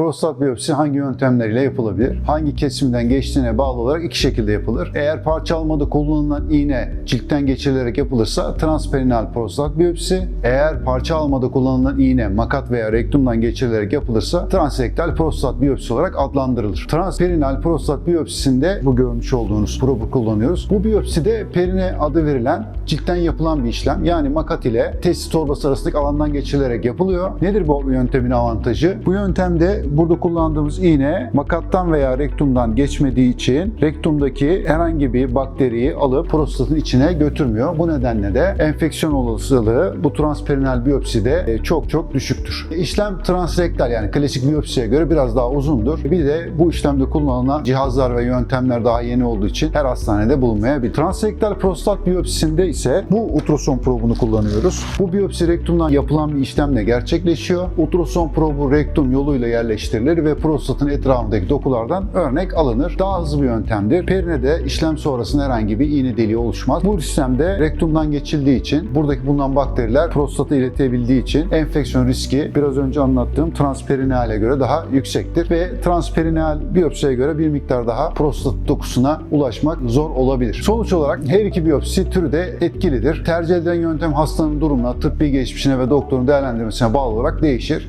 prostat biyopsisi hangi yöntemleriyle yapılabilir? Hangi kesimden geçtiğine bağlı olarak iki şekilde yapılır. Eğer parça almada kullanılan iğne ciltten geçirilerek yapılırsa transperinal prostat biyopsisi. Eğer parça almada kullanılan iğne makat veya rektumdan geçirilerek yapılırsa transrektal prostat biyopsisi olarak adlandırılır. Transperinal prostat biyopsisinde bu görmüş olduğunuz probu kullanıyoruz. Bu biyopside perine adı verilen ciltten yapılan bir işlem. Yani makat ile testis torbası arasındaki alandan geçirilerek yapılıyor. Nedir bu yöntemin avantajı? Bu yöntemde burada kullandığımız iğne makattan veya rektumdan geçmediği için rektumdaki herhangi bir bakteriyi alıp prostatın içine götürmüyor. Bu nedenle de enfeksiyon olasılığı bu transperinal biyopside e, çok çok düşüktür. İşlem transrektal yani klasik biyopsiye göre biraz daha uzundur. Bir de bu işlemde kullanılan cihazlar ve yöntemler daha yeni olduğu için her hastanede bulunmayabilir. Transrektal prostat biyopsisinde ise bu ultrason probunu kullanıyoruz. Bu biyopsi rektumdan yapılan bir işlemle gerçekleşiyor. Ultrason probu rektum yoluyla yerleştirilir ve prostatın etrafındaki dokulardan örnek alınır. Daha hızlı bir yöntemdir. Perinede işlem sonrasında herhangi bir iğne deliği oluşmaz. Bu sistemde rektumdan geçildiği için buradaki bulunan bakteriler prostata iletebildiği için enfeksiyon riski biraz önce anlattığım transperinale göre daha yüksektir ve transperinal biyopsiye göre bir miktar daha prostat dokusuna ulaşmak zor olabilir. Sonuç olarak her iki biyopsi türü de etkilidir. Tercih edilen yöntem hastanın durumuna, tıbbi geçmişine ve doktorun değerlendirmesine bağlı olarak değişir.